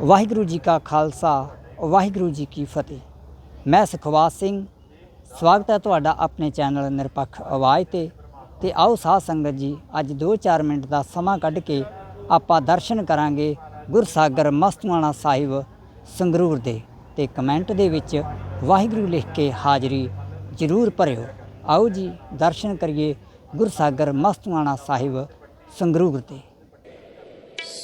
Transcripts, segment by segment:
ਵਾਹਿਗੁਰੂ ਜੀ ਕਾ ਖਾਲਸਾ, ਵਾਹਿਗੁਰੂ ਜੀ ਕੀ ਫਤਿਹ। ਮੈਂ ਸੁਖਵਾਸ ਸਿੰਘ। ਸਵਾਗਤ ਹੈ ਤੁਹਾਡਾ ਆਪਣੇ ਚੈਨਲ ਨਿਰਪੱਖ ਆਵਾਜ਼ ਤੇ। ਤੇ ਆਓ ਸਾਧ ਸੰਗਤ ਜੀ, ਅੱਜ 2-4 ਮਿੰਟ ਦਾ ਸਮਾਂ ਕੱਢ ਕੇ ਆਪਾਂ ਦਰਸ਼ਨ ਕਰਾਂਗੇ ਗੁਰਸਾਗਰ ਮਸਤਵਾਣਾ ਸਾਹਿਬ ਸੰਗਰੂਰ ਦੇ। ਤੇ ਕਮੈਂਟ ਦੇ ਵਿੱਚ ਵਾਹਿਗੁਰੂ ਲਿਖ ਕੇ ਹਾਜ਼ਰੀ ਜ਼ਰੂਰ ਭਰਿਓ। ਆਓ ਜੀ, ਦਰਸ਼ਨ ਕਰੀਏ ਗੁਰਸਾਗਰ ਮਸਤਵਾਣਾ ਸਾਹਿਬ ਸੰਗਰੂਰ 'ਤੇ।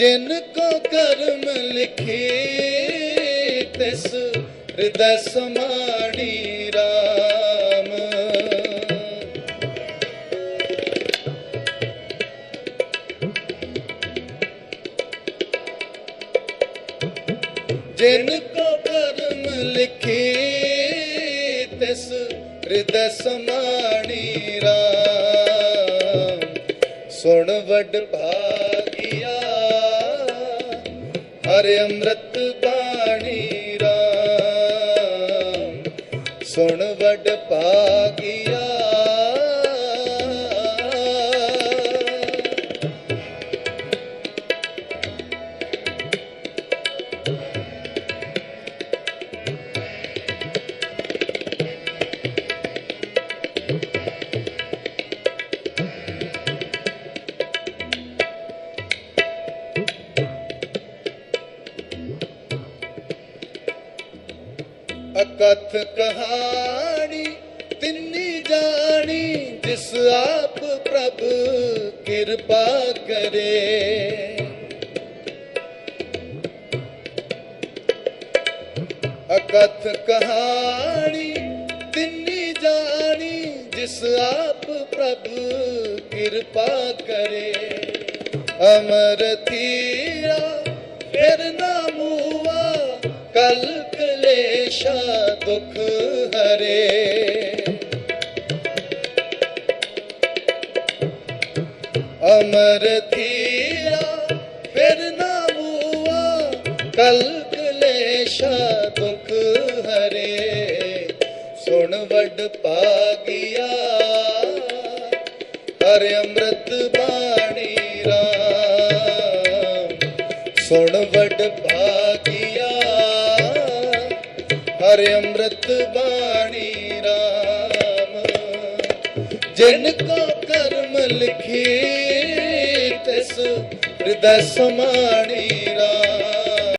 ਜਿਨ ਕੋ ਕਰਮ ਲਿਖੇ, ਤਿਸ ਹਿਰਦੈ ਸਮਾੜੀ ਰਾਮ। ਜਿਨ ਕੋ ਕਰਮ ਲਿਖੇ, ਤਿਸ ਹਿਰਦੈ ਸਮਾੜੀ ਰਾਮ। ਸੁਣ ਵਡ ਭਾਗਿਆ ਹਰ ਅੰਮ੍ਰਿਤ ਬਾਣੀ ਰਾਮ ਸੁਣ ਵਡ ਭਾਗਿਆ ਅਕਥ ਕਹਾਣੀ, ਤਿੰਨੀ ਜਾਣੀ, ਜਿਸ ਆਪ ਪ੍ਰਭ ਕਿਰਪਾ ਕਰੇ। ਅਕਥ ਕਹਾਣੀ, ਤਿੰਨੀ ਜਾਣੀ, ਜਿਸ ਆਪ ਪ੍ਰਭ ਕਿਰਪਾ ਕਰੇ। ਅਮਰ ਥੀਰਾ ਫਿਰ ਨਾ ਮੂਆ, ਕਲ ਕਲੇਸ਼ਾ ਦੁਖ ਹਰੇ। ਅਮਰ ਥੀਰਾ ਫਿਰ ਨਾ ਮੂਆ ਕਲ ਕਲੇਸ਼ਾ ਦੁਖ ਹਰੇ। ਸੁਣ ਵਡ ਪਾਗਿਆ ਹਰ ਅੰਮ੍ਰਿਤ ਬਾਣੀ ਰਾਮ। ਸੁਣ ਵਡ ਭਾਗਿਆ ਹਰ ਅੰਮ੍ਰਿਤ ਬਾਣੀ ਰਾਮ। ਜਿਨ ਕੋ ਕਰਮ ਲਿਖੇ ਤਿਸ ਹਿਰਦੈ ਸਮਾਣੀ